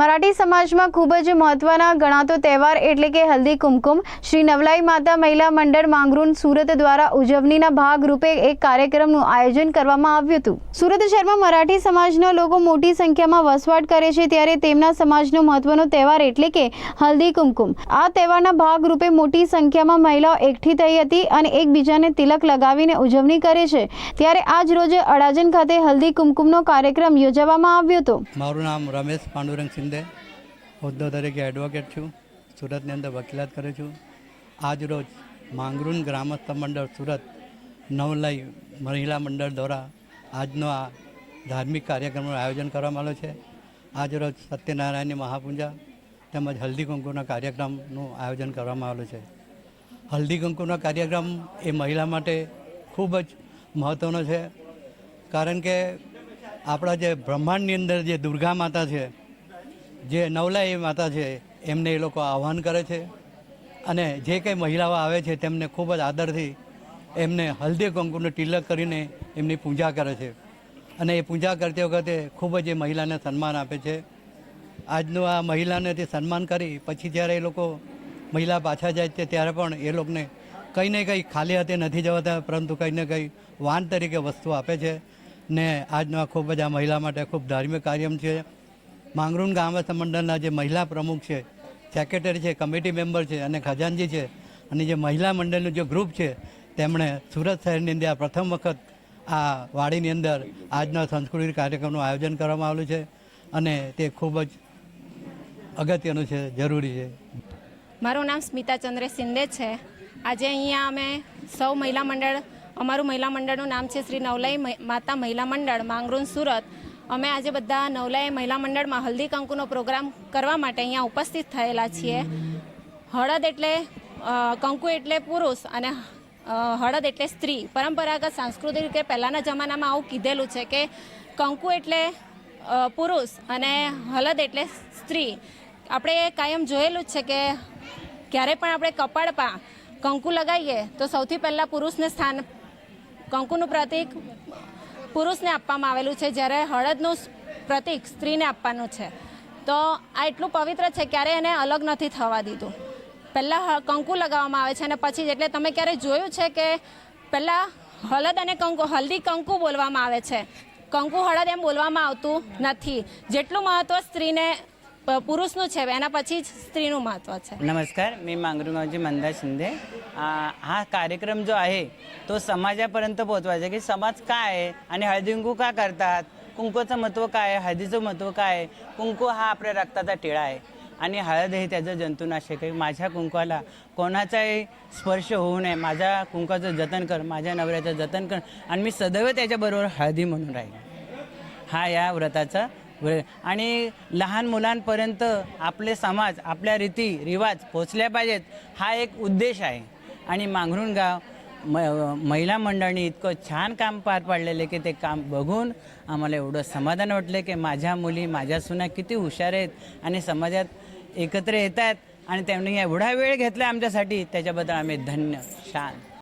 મરાઠી સમાજમાં ખૂબ જ મહત્વના ગણાતો તહેવાર એટલે કે હલ્દી કુમકુમ. શ્રી નવલાઈ માતા મહિલા મંડળ માંગરૂન સુરત દ્વારા ઉજવણીના ભાગરૂપે એક કાર્યક્રમનું આયોજન કરવામાં આવ્યું હતું. સુરત શહેરમાં મરાઠી સમાજના લોકો મોટી સંખ્યામાં વસવાટ કરે છે ત્યારે તેમના સમાજનો મહત્વનો તહેવાર એટલે કે હલ્દી કુમકુમ. આ તહેવારના ભાગરૂપે મોટી સંખ્યામાં મહિલાઓ એકઠી થઈ હતી અને એકબીજાને તિલક લગાવીને ઉજવણી કરે છે. ત્યારે આજ રોજે અડાજણ ખાતે હલ્દી કુમકુમનો કાર્યક્રમ યોજવામાં આવ્યો હતો. મારું નામ રમેશ પાંડુરંગ શિંદે હોદ્દો તરીકે એડવોકેટ છું, સુરતની અંદર વકીલાત કરું છું. આજ રોજ માંગરૂન ગ્રામસ્થ મંડળ સુરત નવલાઈ મહિલા મંડળ દ્વારા આજનો આ ધાર્મિક કાર્યક્રમનું આયોજન કરવામાં આવ્યું છે. આજ રોજ સત્યનારાયણની મહાપૂજા તેમજ હલ્દી કુંકુના કાર્યક્રમનું આયોજન કરવામાં આવેલું છે. હલ્દી કુંકુનો કાર્યક્રમ એ મહિલા માટે ખૂબ જ મહત્ત્વનો છે. કારણ કે આપણા જે બ્રહ્માંડની અંદર જે દુર્ગા માતા છે જે નવલાઈ માતા છે, એમને એ લોકો આહ્વાન કરે છે. અને જે કંઈ મહિલાઓ આવે છે, તેમને ખૂબ જ આદરથી એમને હલ્દી કંકુનું તિલક કરીને એમની પૂજા કરે છે. અને એ પૂજા કરતી વખતે ખૂબ જ એ મહિલાને સન્માન આપે છે. આજનું આ મહિલાને તે સન્માન કરી, પછી જ્યારે એ લોકો મહિલા પાછા જાય છે, ત્યારે પણ એ લોકોને કંઈ ને કંઈ ખાલી હાથે નથી જવાતા, પરંતુ કંઈ ને કંઈ વાન તરીકે વસ્તુ આપે છે. ને આજનો આ ખૂબ જ આ મહિલા માટે ખૂબ ધાર્મિક કાર્યમ છે. માંગરૂન ગામ મંડળના જે મહિલા પ્રમુખ છે, સેક્રેટરી છે, કમિટી મેમ્બર છે અને ખજાનજી છે અને જે મહિલા મંડળનું જે ગ્રુપ છે, તેમણે સુરત શહેરની અંદર પ્રથમ વખત આ વાડીની અંદર આજના સાંસ્કૃતિક કાર્યક્રમનું આયોજન કરવામાં આવેલું છે અને તે ખૂબ જ અગત્યનું છે, જરૂરી છે. મારું નામ સ્મિતા ચંદ્ર શિંદે છે. આજે અહીંયા અમે સૌ મહિલા મંડળ, અમારું મહિલા મંડળનું નામ છે શ્રી નવલાઈ માતા મહિલા મંડળ માંગરોળ સુરત. અમે આજે બધા નવલાઈ મહિલા મંડળમાં હલ્દી કંકુનો પ્રોગ્રામ કરવા માટે અહીંયા ઉપસ્થિત થયેલા છીએ. હળદ એટલે કંકુ એટલે પુરુષ અને હળદ એટલે સ્ત્રી. પરંપરાગત સાંસ્કૃતિક રીતે પહેલાંના જમાનામાં આવું કીધેલું છે કે કંકુ એટલે પુરુષ અને હળદ એટલે સ્ત્રી. આપણે કાયમ જોયેલું જ છે કે ક્યારે પણ આપણે કપાળમાં કંકુ લગાવીએ તો સૌથી પહેલાં પુરુષને સ્થાન, કંકુનું પ્રતીક પુરુષને આપવામાં આવેલું છે જ્યારે હળદનું પ્રતીક સ્ત્રીને આપવાનું છે. તો આ એટલું પવિત્ર છે, ક્યારે એને અલગ નથી થવા દીધું. પહેલાં કંકુ લગાવવામાં આવે છે અને પછી એટલે તમે ક્યારે જોયું છે કે પહેલાં હળદ અને કંકુ, હલ્દી કંકુ બોલવામાં આવે છે. કંકુ હળદ એમ બોલવામાં આવતું નથી. જેટલું મહત્ત્વ સ્ત્રીને પુરુષનું છે એના પછી જ સ્ત્રીનું મહત્વ છે. नमस्कार मी मांगरुगावची मंदा शिंदे हा कार्यक्रम जो आहे तो समाजापर्यंत पोहोचवायचा आहे की समाज काय आहे आणि हळदीकुंकू का करतात कुंकूचं महत्त्व काय आहे हळदीचं महत्त्व काय आहे कुंकू हा आपल्या रक्ताचा टिळा आहे आणि हळद हे त्याचं जंतुनाशक आहे माझ्या कुंकवाला कोणाचाही स्पर्श होऊ नये माझ्या कुंकवाचं जतन कर माझ्या नवऱ्याचं जतन कर आणि मी सदैव त्याच्याबरोबर हळदी म्हणून राहील हा या व्रताचा आणि लहान मुलांपर्यंत आपले समाज आपल्या रीती रिवाज पोचल्या पाहिजेत हा एक उद्देश आहे. आणि मांगरून गाव म महिला मंडळाने इतकं छान काम पार पाडलेलं की ते काम बघून आम्हाला एवढं समाधान वाटलं की माझ्या मुली माझ्या सुना किती हुशार आहेत आणि समाजात एकत्र येत आहेत आणि त्यांनी एवढा वेळ घेतला आमच्यासाठी त्याच्याबद्दल आम्ही धन्य शान